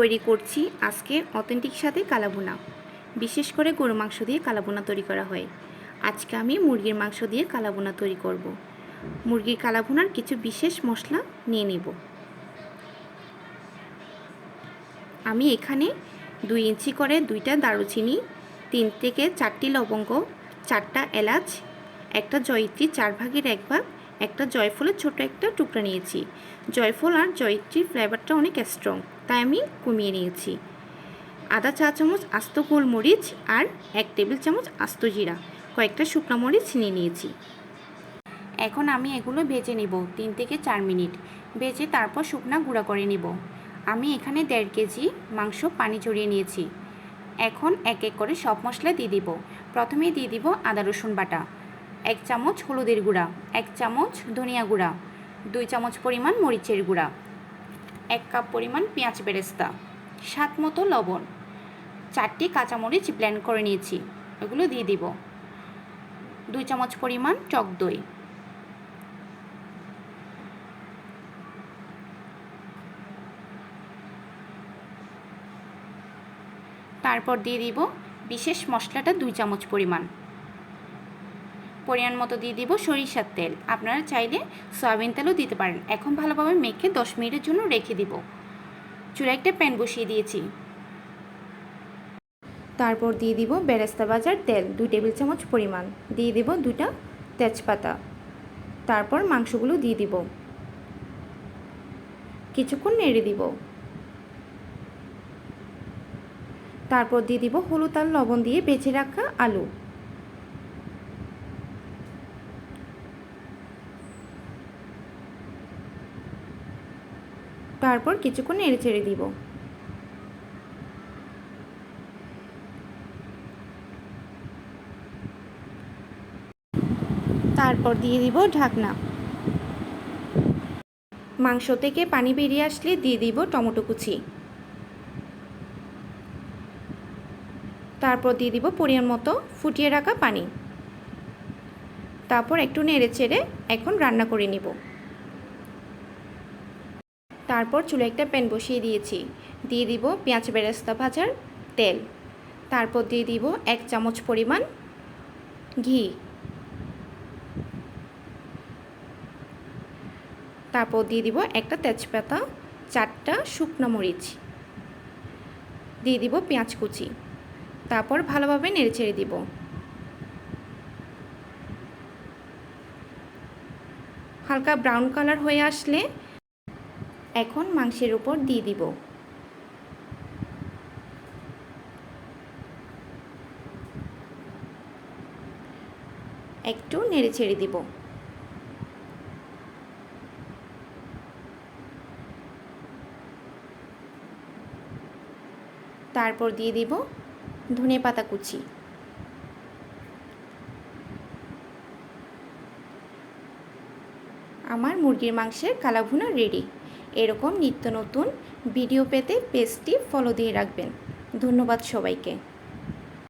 তৈরি করছি আজকে অথেন্টিক সাথে কালাভুনা। বিশেষ করে গরু মাংস দিয়ে কালাভুনা তৈরি করা হয়। আজকে আমি মুরগির মাংস দিয়ে কালাভুনা তৈরি করব। মুরগির কালাভুনার কিছু বিশেষ মশলা নিয়ে নেব। আমি এখানে দুই ইঞ্চি করে দুইটা দারুচিনি, তিন থেকে চারটি লবঙ্গ, চারটা এলাচ, একটা জয়িত্রী চার ভাগের এক ভাগ একটা জয়ফলের ছোট একটা টুকরা নিয়েছি। জয়ফল আর জয়িত্রীর ফ্লেভারটা অনেক স্ট্রং তাই আমি কমিয়ে নিয়েছি। আদা চা চামচ, আস্ত গোলমরিচ আর এক টেবিল চামচ আস্ত জিরা, কয়েকটা শুকনো মরিচ নিয়ে নিয়েছি। এখন আমি এগুলো ভেজে নেব তিন থেকে চার মিনিট। ভেজে তারপর শুকনা গুঁড়া করে নেব। আমি এখানে দেড় কেজি মাংস পানি চড়িয়ে নিয়েছি। এখন এক এক করে সব মশলা দিয়ে দিব। প্রথমে দিয়ে দিব আদা রসুন বাটা। এক চামচ হলুদের গুঁড়া, এক চামচ ধনিয়া গুঁড়া, দুই চামচ পরিমাণ মরিচের গুঁড়া, এক কাপ পরিমাণ পেঁয়াজ বেরেস্তা, স্বাদ মতো লবণ। চারটি কাঁচামরিচ ব্লেন্ড করে নিয়েছি, এগুলো দিয়ে দিব। দুই চামচ পরিমাণ টক দই। তারপর দিয়ে দিব বিশেষ মশলাটা দুই চামচ পরিমাণ। পরিমাণ মতো দিয়ে দিব সরিষার তেল। আপনারা চাইলে সয়াবিন তেলও দিতে পারেন। এখন ভালোভাবে মেখে দশ মিনিটের জন্য রেখে দিব। চুলা একটা প্যান বসিয়ে দিয়েছি। তারপর দিয়ে দিব বেরেস্তা বাজার তেল, দুই টেবিল চামচ পরিমাণ। দিয়ে দিব দুটা তেজপাতা। তারপর মাংসগুলো দিয়ে দিব। কিছুক্ষণ নেড়ে দিব। তারপর দিয়ে দিব হলুদ আর লবণ দিয়ে বেছে রাখা আলু। তারপর কিছুক্ষণ নেড়ে ছেড়ে দিব। তারপর দিয়ে দিব ঢাকনা। মাংস থেকে পানি বেরিয়ে আসলে দিয়ে দিব টমেটো কুচি। তারপর দিয়ে দিব পরিমাণ মতো ফুটিয়ে রাখা পানি। তারপর একটু নেড়ে চেড়ে এখন রান্না করে নিব। তারপর চুলে একটা প্যান বসিয়ে দিয়েছি। দিয়ে দিব পেঁয়াজ বেরেস্তা ভাজার তেল। তারপর দিয়ে দিব এক চামচ পরিমাণ ঘি। তারপর দিয়ে দিব একটা তেজপাতা, চারটা শুকনো মরিচ। দিয়ে দিব পেঁয়াজ কুচি। তারপর ভালোভাবে নেড়ে ছেড়ে দিব। হালকা ব্রাউন কালার হয়ে আসলে এখন মাংসের উপর দিয়ে দিব। একটু নেড়ে ছেড়ে দিব। তারপর দিয়ে দিব ধনে পাতা কুচি। আমার মুরগির মাংসের কালাভুনা রেডি এরকম নিত্য নতুন ভিডিও পেতে পেজটি ফলো দিয়ে রাখবেন। ধন্যবাদ সবাইকে।